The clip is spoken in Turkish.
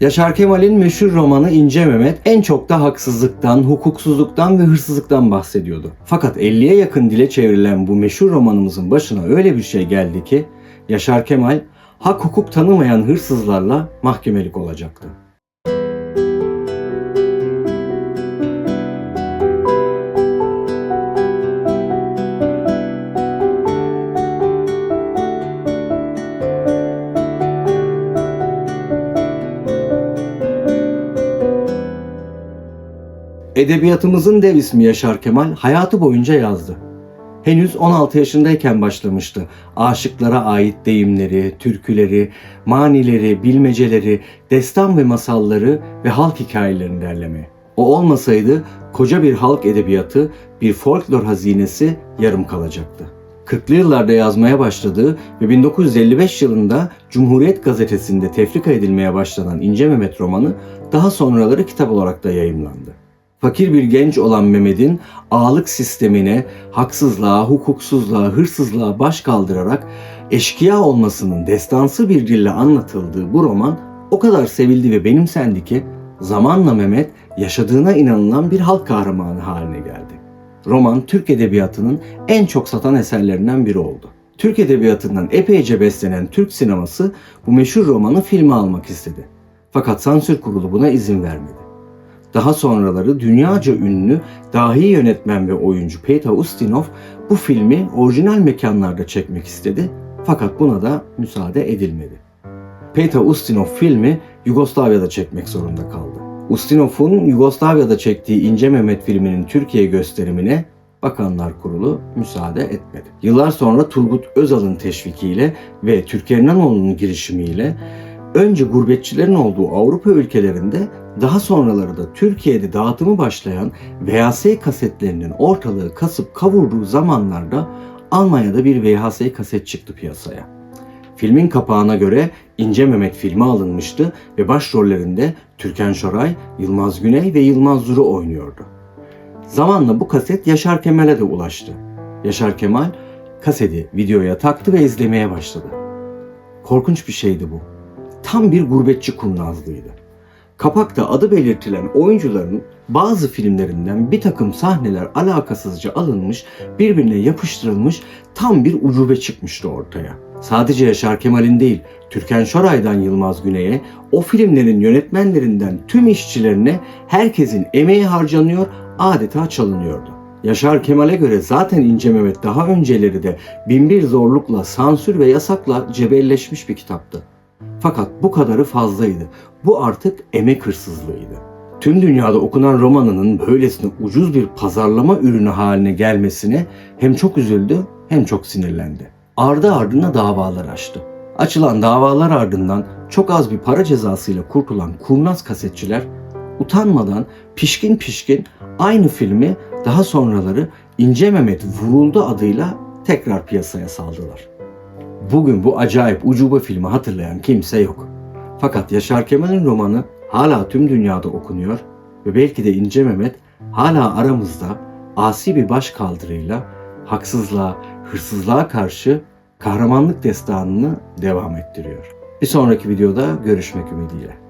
Yaşar Kemal'in meşhur romanı İnce Mehmet en çok da haksızlıktan, hukuksuzluktan ve hırsızlıktan bahsediyordu. Fakat 50'ye yakın dile çevrilen bu meşhur romanımızın başına öyle bir şey geldi ki Yaşar Kemal hak hukuk tanımayan hırsızlarla mahkemelik olacaktı. Edebiyatımızın dev ismi Yaşar Kemal hayatı boyunca yazdı. Henüz 16 yaşındayken başlamıştı. Aşıklara ait deyimleri, türküleri, manileri, bilmeceleri, destan ve masalları ve halk hikayelerini derlemeye. O olmasaydı koca bir halk edebiyatı, bir folklor hazinesi yarım kalacaktı. 40'lı yıllarda yazmaya başladığı ve 1955 yılında Cumhuriyet Gazetesi'nde tefrika edilmeye başlanan İnce Mehmet romanı daha sonraları kitap olarak da yayımlandı. Fakir bir genç olan Mehmet'in ağalık sistemine, haksızlığa, hukuksuzluğa, hırsızlığa baş kaldırarak eşkıya olmasının destansı bir dille anlatıldığı bu roman o kadar sevildi ve benimsendi ki zamanla Mehmet yaşadığına inanılan bir halk kahramanı haline geldi. Roman Türk Edebiyatı'nın en çok satan eserlerinden biri oldu. Türk Edebiyatı'ndan epeyce beslenen Türk sineması bu meşhur romanı filme almak istedi. Fakat sansür kurulu buna izin vermedi. Daha sonraları dünyaca ünlü dahi yönetmen ve oyuncu Peter Ustinov bu filmi orijinal mekanlarda çekmek istedi fakat buna da müsaade edilmedi. Peter Ustinov filmi Yugoslavya'da çekmek zorunda kaldı. Ustinov'un Yugoslavya'da çektiği İnce Mehmet filminin Türkiye gösterimine Bakanlar Kurulu müsaade etmedi. Yıllar sonra Turgut Özal'ın teşvikiyle ve Türker İnanoğlu'nun girişimiyle önce gurbetçilerin olduğu Avrupa ülkelerinde daha sonraları da Türkiye'de dağıtımı başlayan VHS kasetlerinin ortalığı kasıp kavurduğu zamanlarda Almanya'da bir VHS kaset çıktı piyasaya. Filmin kapağına göre İnce Mehmet filmi alınmıştı ve başrollerinde Türkan Şoray, Yılmaz Güney ve Yılmaz Zuru oynuyordu. Zamanla bu kaset Yaşar Kemal'e de ulaştı. Yaşar Kemal kaseti videoya taktı ve izlemeye başladı. Korkunç bir şeydi bu. Tam bir gurbetçi kurnazlığıydı. Kapakta adı belirtilen oyuncuların bazı filmlerinden bir takım sahneler alakasızca alınmış, birbirine yapıştırılmış tam bir ucube çıkmıştı ortaya. Sadece Yaşar Kemal'in değil, Türkan Şoray'dan Yılmaz Güney'e, o filmlerin yönetmenlerinden tüm işçilerine herkesin emeği harcanıyor, adeta çalınıyordu. Yaşar Kemal'e göre zaten İnce Mehmet daha önceleri de binbir zorlukla, sansür ve yasakla cebelleşmiş bir kitaptı. Fakat bu kadarı fazlaydı. Bu artık emek hırsızlığıydı. Tüm dünyada okunan romanının böylesine ucuz bir pazarlama ürünü haline gelmesine hem çok üzüldü hem çok sinirlendi. Ardı ardına davalar açtı. Açılan davalar ardından çok az bir para cezasıyla kurtulan kurnaz kasetçiler utanmadan pişkin pişkin aynı filmi daha sonraları İnce Mehmet Vuruldu adıyla tekrar piyasaya saldılar. Bugün bu acayip ucube filmi hatırlayan kimse yok. Fakat Yaşar Kemal'in romanı hala tüm dünyada okunuyor ve belki de İnce Mehmet hala aramızda asi bir baş kaldırıyla haksızlığa, hırsızlığa karşı kahramanlık destanını devam ettiriyor. Bir sonraki videoda görüşmek ümidiyle.